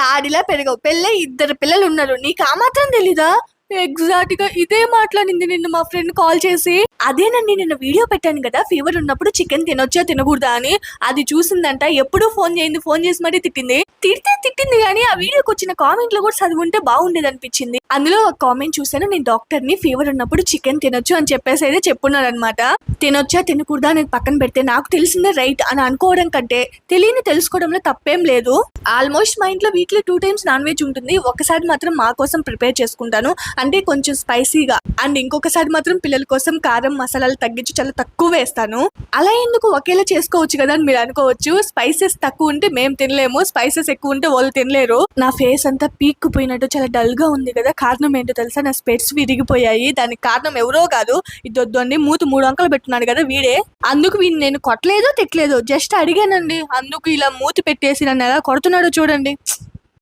తాడిలా పెరగవు. పెళ్ళే ఇద్దరు పిల్లలు ఉన్నారు. నీకు ఆ మాత్రం తెలీదా? ఎగ్జాక్ట్గా ఇదే మాట్లాడింది నిన్ను మా ఫ్రెండ్ కాల్ చేసి. అదేనండి నిన్న వీడియో పెట్టాను కదా ఫీవర్ ఉన్నప్పుడు చికెన్ తినొచ్చా తినకూడదా అని. అది చూసిందంట ఎప్పుడు ఫోన్ చేయింది ఫోన్ చేసి మరీ తిట్టింది. తిడితే తిట్టింది కానీ ఆ వీడియోకి వచ్చిన కామెంట్లో కూడా చదివి ఉంటే బాగుండేది అనిపించింది. అందులో ఒక కామెంట్ చూసాను నేను డాక్టర్ని ఫీవర్ ఉన్నప్పుడు చికెన్ తినొచ్చు అని చెప్పేసి అయితే చెప్పున్నాను అనమాట తినొచ్చా తినకూడదా అనేది పక్కన పెడితే నాకు తెలిసిందే రైట్ అని అనుకోవడం కంటే తెలియని తెలుసుకోవడంలో తప్పేం లేదు. ఆల్మోస్ట్ మా ఇంట్లో weekly two times non veg ఉంటుంది. ఒకసారి మాత్రం మా కోసం ప్రిపేర్ చేసుకుంటాను. అంటే కొంచెం స్పైసీగా. అండ్ ఇంకొకసారి మాత్రం పిల్లల కోసం కారం మసాలాలు తగ్గించి చాలా తక్కువ వేస్తాను. అలా ఎందుకు ఒకేలా చేసుకోవచ్చు కదా అని మీరు అనుకోవచ్చు. స్పైసెస్ తక్కువ ఉంటే మేము తినలేము. స్పైసెస్ ఎక్కువ ఉంటే వాళ్ళు తినలేరు. నా ఫేస్ అంతా పీక్కుపోయినట్టు చాలా డల్గా ఉంది కదా. కారణం ఏంటో తెలుసా? నా స్పెట్స్ విరిగిపోయాయి. దానికి కారణం ఎవరో కాదు. ఇద్దొద్దు అండి. మూత మూడు అంకలు పెట్టున్నాడు కదా వీడే. అందుకు వీడిని నేను కొట్టలేదు తిట్టలేదు జస్ట్ అడిగానండి. అందుకు ఇలా మూతి పెట్టేసి నన్ను ఎలా చేస్తున్నాడో చూడండి.